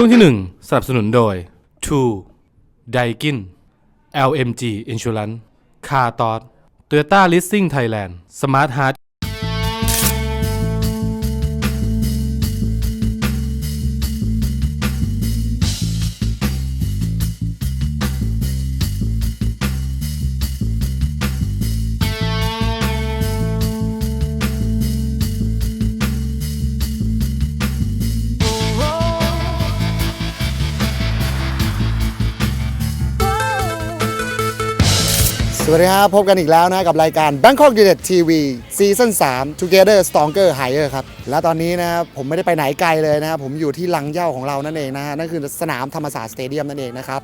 ช่วงที่ 1 สนับสนุนโดย True Daikin LMG Insurance Car t o t Toyota Leasing Thailand Smart Heart สวัสดีครับ พบกันอีกแล้วนะกับรายการ Bangkok u n i t TV ซีซั่น3 Together Stronger Higher ครับ และตอนนี้นะครับผมไม่ได้ไปไหนไกลเลยนะครับ ผมอยู่ที่ลังเย้าของเรานั่นเองนะฮะนั่นคือสนามธรรมศาสตร์สเตเดียมนั่นเองนะครับ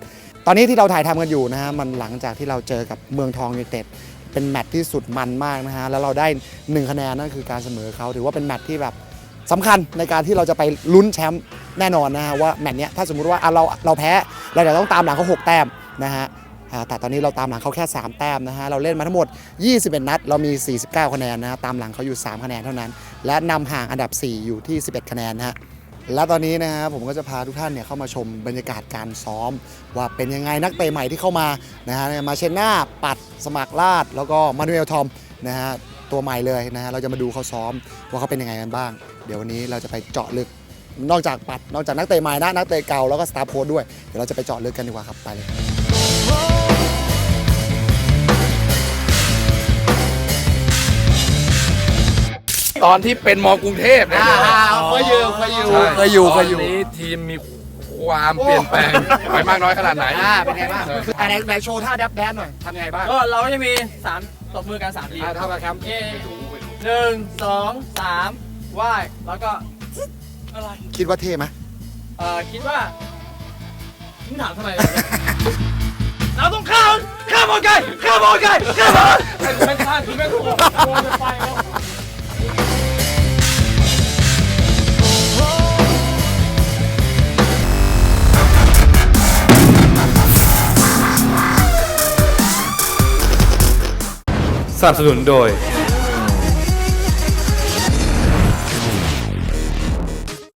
ตอนนี้ที่เราถ่ายทำกันอยู่นะฮะมันหลังจากที่เราเจอกับเมืองทองยูไนเต็ดเป็นแมตช์ที่สุดมันมากนะฮะแล้วเราได้ 1 คะแนนนั่นคือการเสมอเขาถือว่าเป็นแมตช์ที่แบบสำคัญในการที่เราจะไปลุ้นแชมป์แน่นอนนะฮะว่าแมตช์เนี้ยถ้าสมมุติว่าเราเราแพ้เราจะต้องตามหลังเขาหกแต้มนะฮะ แต่ตอนนี้เราตามหลังเขาแค่ 3 แต้มนะฮะเราเล่นมาทั้งหมด 21 นัด เรามี 49 คะแนนนะตามหลังเขาอยู่ 3 คะแนนเท่านั้น และนำห่างอันดับ 4 อยู่ที่ 11 คะแนนนะฮะและตอนนี้นะฮะผมก็จะพาทุกท่านเนี่ยเข้ามาชมบรรยากาศการซ้อม ว่าเป็นยังไงนักเตะใหม่ที่เข้ามานะฮะมาเชนนาปัดสมัครลาด แล้วก็มานูเอลทอมนะฮะตัวใหม่เลยนะฮะเราจะมาดูเขาซ้อมว่าเขาเป็นยังไงกันบ้าง เดี๋ยววันนี้เราจะไปเจาะลึกนอกจากปัดนอกจากนักเตะใหม่นะนักเตะเก่าแล้วก็สตาร์โค้ดด้วยเดี๋ยวเราจะไปเจาะลึกกันดีกว่าครับไปเลย ตอนที่เป็นมกรุงเทพเนี่ยเคยอยู่เคยอยู่ ใช่เคยอยู่เคยอยู่ตอนนี้ทีมมีความเปลี่ยนแปลงไปมากน้อยขนาดไหนอ่าเป็นไงบ้างไหนไหนโชว์ท่าแดบแดนหน่อยทำยังไงบ้างก็เราก็จะมีสามตบมือกันสามทีอ่าเท่ากับครับเย่หนึ่งสองสามไหว้แล้วก็อะไรคิดว่าเท่ไหมเอ่อคิดว่ามึงถามทำไมวะ เราต้องฆ่ามข้าบอลไก่ฆ่าบอลไก่ฆ่าบอลไอ้กูไม่ข้ามคือไม่ถูกโดนไปแล้วสนับสนุนโดย